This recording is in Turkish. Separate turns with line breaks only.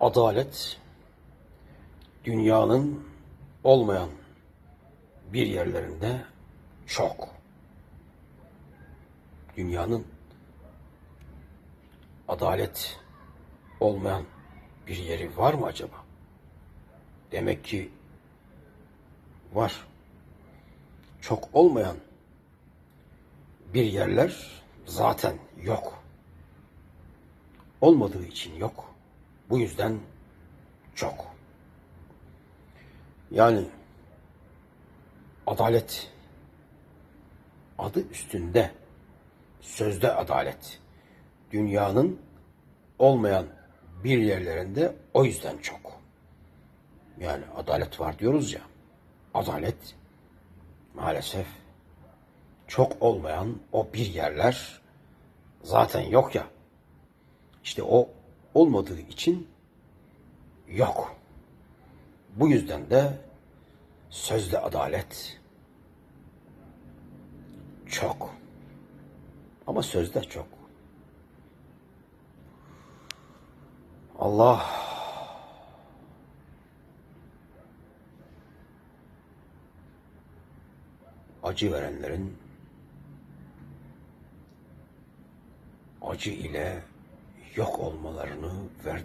adalet dünyanın olmayan bir yerlerinde çok. Dünyanın adalet olmayan bir yeri var mı acaba? Demek ki var. Çok olmayan bir yerler zaten yok. Olmadığı için yok. Bu yüzden çok. Yani adalet adı üstünde sözde adalet dünyanın olmayan bir yerlerinde o yüzden çok. Yani adalet var diyoruz ya. Adalet maalesef çok olmayan o bir yerler zaten yok ya. İşte o olmadığı için yok. Bu yüzden de sözde adalet çok. Ama sözde çok. Allah acı verenlerin acı ile yok olmalarını verdi.